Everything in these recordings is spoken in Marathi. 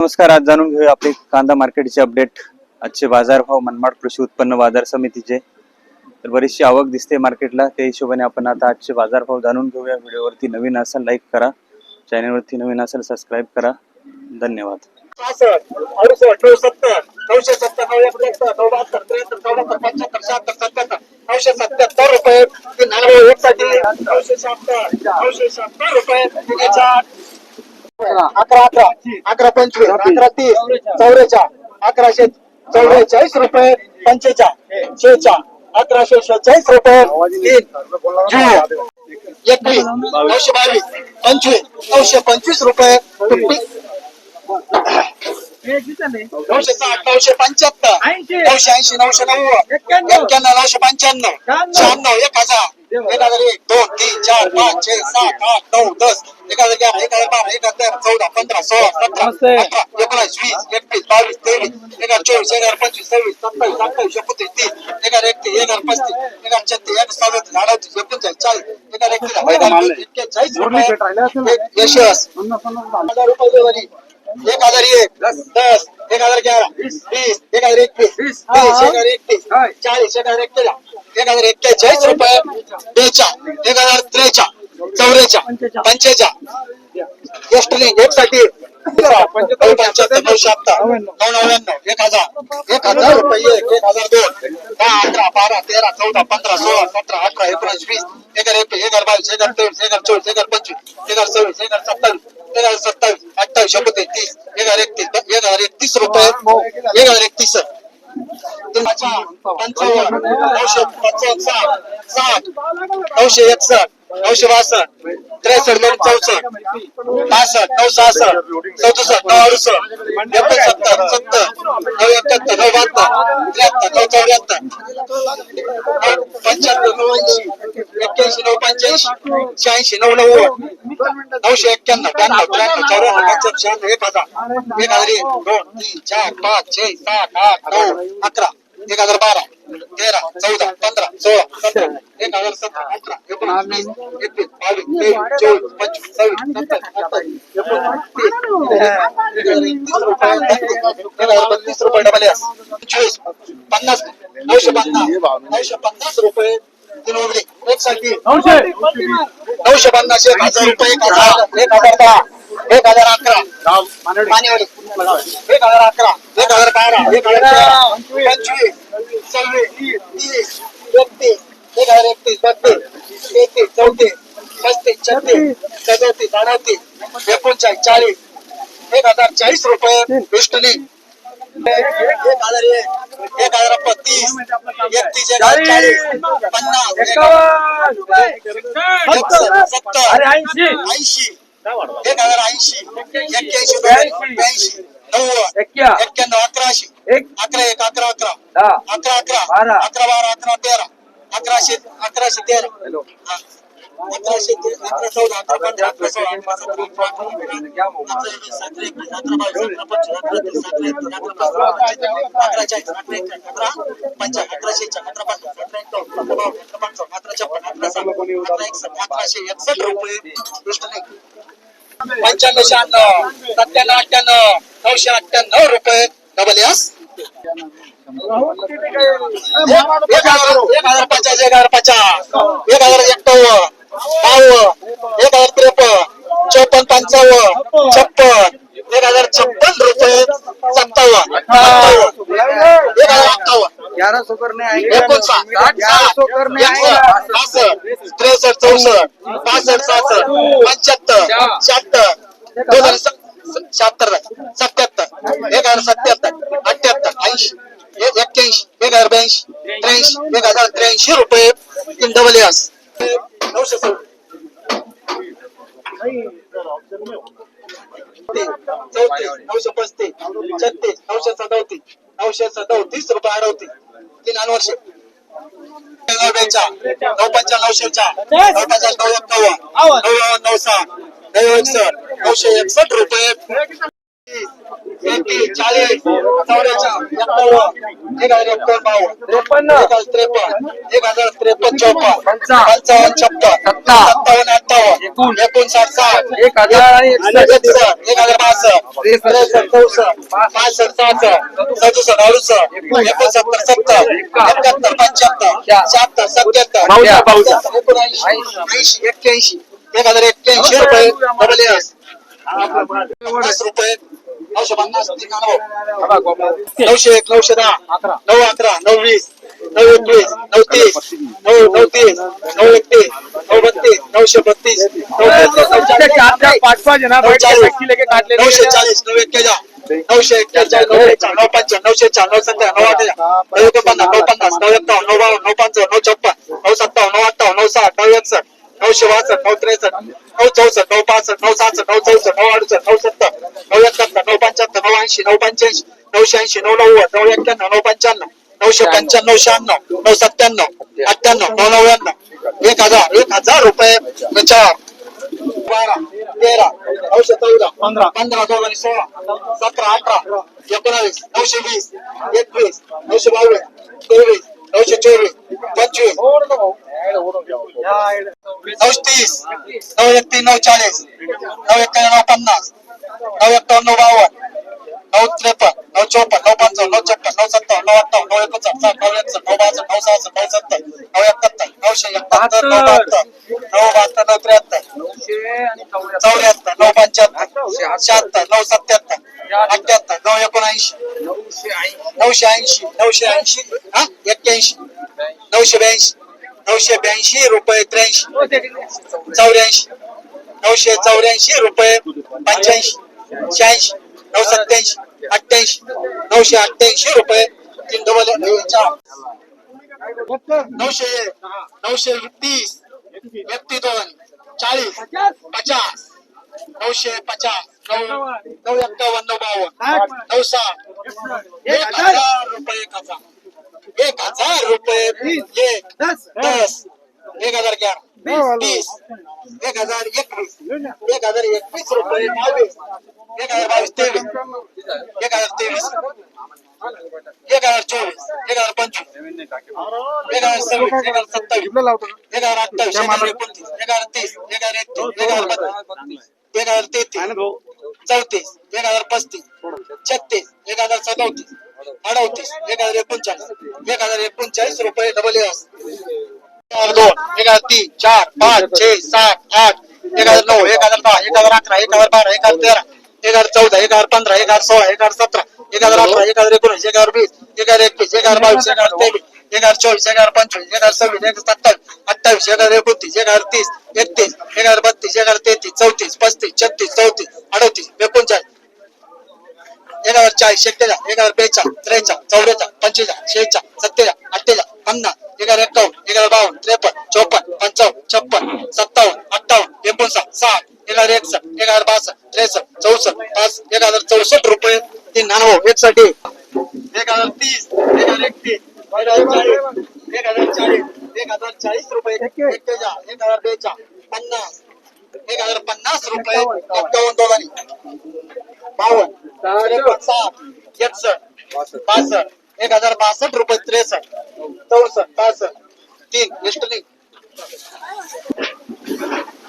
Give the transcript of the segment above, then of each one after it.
नमस्कार आज जाणून घेऊया आपले कांदा मार्केटचे अपडेट. आजचे बाजारभाव मनमाड कृषी उत्पन्न बाजार समितीचे. तर बरीचशी आवक दिसते मार्केटला त्या हिशोबाने आपण आता आजचे बाजारभाव जाणून घेऊया. व्हिडिओवरती नवीन असाल लाईक करा. चॅनलवरती नवीन असेल सबस्क्राईब करा. धन्यवाद. नऊशे सत्तर रुपये. अकरा. अकरा अकरा. पंचवीस. अकरा तीस. चौरेचाळ अकराशे चौवेचाळीस रुपये पंचेचाळ शेचाळ अकराशे शेहेचाळीस रुपये. तीन. एकवीस. नऊशे बावीस. पंचवीस. नऊशे पंचवीस रुपये. नऊशे साठ नऊशे पंच्याहत्तर नऊशे ऐंशी नऊशे नव्वद एक्क्याण्णव नऊशे पंच्याण्णव शहाण्णव एक हजार एक हजार एक दोन तीन चार पाच छे सात आठ नऊ दस एक हजार अकरा एक हजार बारा एक हजार तेरा चौदा पंधरा सोळा सतरा अठरा एकोणीस वीस एकवीस बावीस तेवीस एक हजार चोवीस एक हजार पंचवीस सव्वीस सत्तावीस अठ्ठावीस एकोणतीस तीस एक हजार एकतीस एक हजार पस्तीस एक हजार छत्तीस एक हजार सदतीस अडतीस एकोणचाळीस चाळीस एक हजार एकतीस एक्केचाळीस रुपये यशस हजार रुपये एक हजार एक दस एक हजार ग्यारह वीस एक हजार तीस एक हजार एकतीस चाळीस एक हजार एक्केचाळीस एक हजार एक्केचाळीस रुपये बेचाळ एक हजार त्रेचाळ चौरेचाळ पंचेचाळ एस्टलिंग एक साठी पंच्याहत्तर नऊ शहात्तर नऊ नव्याण्णव एक हजार एक हजार रुपये एक एक हजार दोन दहा अकरा बारा तेरा चौदा पंधरा सोळा सतरा अठरा एकोणीस वीस एक हजार एक हजार बावीस एक हजार तेवीस एक हजार चोवीस एक हजार पंचवीस एक हजार सव्वीस एक हजार सत्तावीस एक हजार सत्तावीस अठ्ठावीस एकोणतीस तीस एक हजार एकतीस एक हजार एकतीस रुपये एक हजार एकतीस. पंचावन्न नऊशे पंचावन्न साठ साठ नऊशे एकसष्ट. नऊशे बासष्ट त्रेसष्ट नऊ चौसष्ट पासष्ट नऊ सहासष्ट चौसष्ट नऊ अडुसष्ट एकोणसत्तर सत्तर नऊ एकाहत्तर नऊ बहात्तर त्र्याहत्तर नऊ चौऱ्याहत्तर पंच्याहत्तर नऊ ऐंशी एक्क्याऐंशी नऊ पंच्याऐंशी शहाऐंशी नऊ नव्वद नऊशे एक्क्याण्णव ब्याण्णव त्र्याण्णव चौऱ्याण्णव पंच्याण्णव शहाण्णव एक हजार एक हजार एक दोन तीन चार पाच छे सात आठ नऊ अकरा. एक हजार बारा तेरा चौदा पंधरा सोळा सतरा एक हजार सतरा अठरा एकोणीस वीस एकवीस बावीस तेवीस चोवीस पंचवीस सव्वीस सत्तावीस बत्तीस रुपये डबल एस पंचवीस पन्नास नऊशे पन्नास नऊशे पन्नास रुपये नऊशे पन्नास एक हजार रुपये एक हजार एक हजार दहा. एक हज़ार अकरा मानेवाडी एक हज़ार अकरा एक हज़ार बारा एक हज़ार पंचवीस। सव्वीस तीस एकतीस एक हज़ार एकतीस। बत्तीस। तेहतीस चौतीस। पस्तीस। छत्तीस। सदोतीस अडतीस। एकोणचाळीस। चाळीस। एक हज़ार चाळीस रुपये विष्णुनी एक हज़ार एक। एक हज़ार पस्तीस। एकतीस एक हज़ार चाळीस। पन्नास। हज़ार सत्तर। ऐंशी। एक हजार ऐंशी एक्क्याऐंशी दोन ब्याऐंशी नव्वद एक्क्याण्णव अकराशे अकरा एक अकरा अकरा अकरा अकरा अकरा बारा अकरा तेरा अकराशे अकराशे तेरा हा. अकराशे अकरा चौदा अकरा पंधरा अकरा सोळा अकरा सतरा अकरा चाळीस अकरा अकरा पंचावन्न अकरा शेहेचाळीस अकरा पन्नास अकरा एकावन्न अकरा बावन्न अकरा पंचावन्न अकरा छप्पन्न अकरा साठ अकरा एकसष्ट अकराशे एकसष्ट रुपये कृष्ण पंच्याण्णव शहाण्णव सत्त्याण्णव अठ्ठ्याण्णव नऊशे अठ्ठ्याण्णव रुपये डबल एस एक हजार एक हजार पचास एक हजार पचास एक हजार एक्कावन्न बावन्न एक हजार त्रेपन्न चौपन्न पंचावन्न छप्पन एक हजार छप्पन रुपये सत्तावन्न अठ्ठावन्न एक हजार अठ्ठावन्न. ग्यारह सौ करने एकोणसाठ ग्यारह सौ करने एकसष्ट बासष्ट त्रेसष्ट चौसष्ट पासष्ट सहासष्ट पंच्याहत्तर शहात्तर दोन हजार शहात्तर सत्याहत्तर एक हजार सत्याहत्तर अठ्याहत्तर ऐंशी एक- एक्क्याऐंशी एक हजार ब्याऐंशी त्र्याऐंशी एक हजार त्र्याऐंशी रुपये तीन डबल एस नऊशे चौतीस नऊशे पस्तीस छत्तीस नऊशे सदोतीस नऊशे सदोतीस रुपये अडवतीस तीन वर्ष नऊ बेचाळ नऊशे चार नऊ पचास नऊ एक्कावन्न नऊ नऊ नऊ सहा नऊ एकसष्ट नऊशे एकसष्ट रुपये चाळीस चौऱ्याचाळीस एक्कावन्न एक हजार एक्कावन्न बावन्न त्रेपन्न एक हजार त्रेपन्न एक हजार त्रेपन्न चौपन्न पंचावन्न. छप्पन सत्तावन्न अठ्ठावन्न एकोणसाठ साठ एक हजार आणि एकसष्ट. एकसष्ट एक हजार बासष्ट त्रेसष्ट चौसष्ट पासष्ट सहासष्ट सदुसष्ट अडुसष्ट एकोणसत्तर सत्तर एकाहत्तर पंच्याहत्तर शहात्तर सत्याहत्तर. एकोणऐंशी ऐंशी एक्क्याऐंशी एक हजार एक्क्याऐंशी रुपये पन्नास रुपये नऊशे पन्नास नऊशे एक नऊशे दहा नऊ अकरा नऊ वीस नऊ एकवीस नऊ तीस नऊ नऊ तीस नऊ एकतीस नऊ बत्तीस नऊशे बत्तीस नऊ नऊशे चाळीस नऊ एक्केजा नऊशे एक्केचाळीस नऊ नऊ पंचावन्न नऊशे चार नऊ सत्तर नऊ अठ्ठेचाळीस नऊ एकोणपन्नास नऊ पन्नास नऊ एकावन्न नऊ बावन्न नऊ पंचावन्न नऊ छप्पन नऊ सत्तावन्न नऊ अठ्ठावन्न नऊ साठ नऊ एकसष्ट नऊशे बासष्ट नऊ त्रेसष्ट नऊ चौसष्ट नऊ पासष्ट नऊ सहासष्ट नऊ चौसष्ट नऊ अडुसष्ट नऊ सत्तर नऊ एकाहत्तर नऊ पंच्याहत्तर नऊ ऐंशी नऊ पंच्याऐंशी नऊशे ऐंशी नऊ नव्वद नऊ एक्क्याण्णव नऊ पंच्याण्णव नऊशे पंच्याण्णव शहाण्णव नऊ सत्त्याण्णव अठ्ठ्याण्णव नऊ नव्याण्णव एक हजार एक हजार रुपये चार बारा तेरा नऊशे चौदा पंधरा. पंधरा आणि सोळा सतरा अठरा एकोणावीस नऊशे वीस एकवीस नऊशे बावीस तेवीस नऊशे चोवीस. पंचवीस. नऊशे तीस. नऊ एकतीस नऊ चाळीस. नऊ एक्क्याण्णव नऊ पन्नास. नऊ एक्कावन्न नऊ बावन्न. नऊ त्रेपन्न नऊ चौपन्न नऊ पंचावन्न नऊ छप्पन नऊ सत्तावन्न नऊ अठ्ठावन्न नऊ एकोणसाठ साठ नऊ एकसष्ट नऊ बासष्ट नऊ सहासष्ट नऊ सत्तर नऊ एकाहत्तर नऊशे एकाहत्तर नऊ बहात्तर नऊ बहात्तर नऊ त्र्याहत्तर चौऱ्याहत्तर नऊ पंच्याहत्तर शहात्तर नऊ सत्याहत्तर अठ्याहत्तर नऊ एकोणऐंशी नऊशे ऐंशी नऊशे ऐंशी हा? एक्क्याऐंशी. नऊशे ब्याऐंशी. नऊशे ब्याऐंशी रुपये त्र्याऐंशी. चौऱ्याऐंशी. नऊशे चौऱ्याऐंशी रुपये पंच्याऐंशी. शहाऐंशी. नऊ सत्याऐंशी अठ्ठ्याऐंशी. नऊशे अठ्ठ्याऐंशी रुपये. तीन डबल नऊशे एक, नऊशे तीस व्यक्ती दोन चाळीस. पचास. नऊशे पचास. नऊ. नऊ एक्कावन्न नऊ बावन्न. नऊ सहा एक हजार रुपये एक हजार एक हजार रुपये एक दस एक हजार ग्यारह बीस एक हजार एकवीस एक हजार एकवीस रुपये बावीस एक हजार बावीस तेवीस एक हजार तेवीस एक हजार चोवीस एक हजार पंचवीस एक हजार सव्वीस एक हजार सत्तावीस एक हजार अठ्ठावीस एक हजार एकोणतीस एक हजार तीस एक हजार एकतीस एक हजार बत्तीस एक हजार तेहतीस चौतीस एक हजार पस्तीस छत्तीस एक हजार सदोतीस अडोतीस एक हजार एकोणचाळीस एक हजार एकोणचाळीस रुपये डबल एस दोन एक हजार तीन चार पाच छे सात आठ एक हजार नऊ एक हजार दहा एक हजार अकरा एक हजार बारा एक हजार तेरा एक हजार चौदा एक हजार पंधरा एक हजार सोळा एक हजार सतरा एक हजार अठरा एक हजार एकोणीस एक हजार वीस एक हजार एकवीस एक हजार बावीस एक हजार तेवीस एक हजार चोवीस एक हजार पंचवीस एक हजार सव्वीस एक हजार सत्तावीस अठ्ठावीस एक हजार एकोणतीस एक हजार तीस एकतीस एक हजार बत्तीस एक हजार तेहतीस चौतीस पस्तीस छत्तीस चौतीस अडोतीस एकोणचाळीस एक हजार चाळीस एक्केचाळीस एक हजार बेचाळीस त्रेचाळीस चौवेचाळीस पंचेचाळीस शेहेचाळीस सत्तेचाळीस अठ्ठेचाळीस पन्नास एक हजार एकावन्न एक हजार बावन्न त्रेपन्न चौपन्न पंचावन्न छप्पन सत्तावन्न अठ्ठावन्न एकोणसाठ साठ एक हजार एकसष्ट एक हजार बासष्ट त्रेसष्ट चौसष्ट पाच एक हजार चौसष्ट रुपये. तीन नानव एकसष्ट एक हजार तीस एक हजार एकतीस एक हजार चाळीस एक हजार चाळीस रुपये एक्केचाळीस एक हजार बेचाळीस पन्नास एक हजार पन्नास रुपये एक्कावन्न दोघांनी. बावन्न. पासष्ट एक हजार बासष्ट रुपये त्रेसष्ट चौसष्ट पासष्ट तीन एस्टली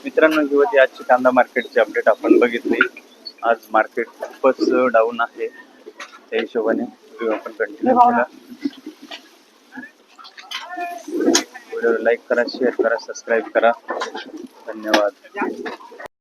मित्रांनो ही होती आजची कांदा मार्केटची अपडेट आपण बघितली. आज मार्केट खूपच डाऊन आहे. त्या हिशोबाने व्हिडिओ आपण कंटिन्यू केला. व्हिडिओ लाईक करा शेअर करा सबस्क्राईब करा. धन्यवाद.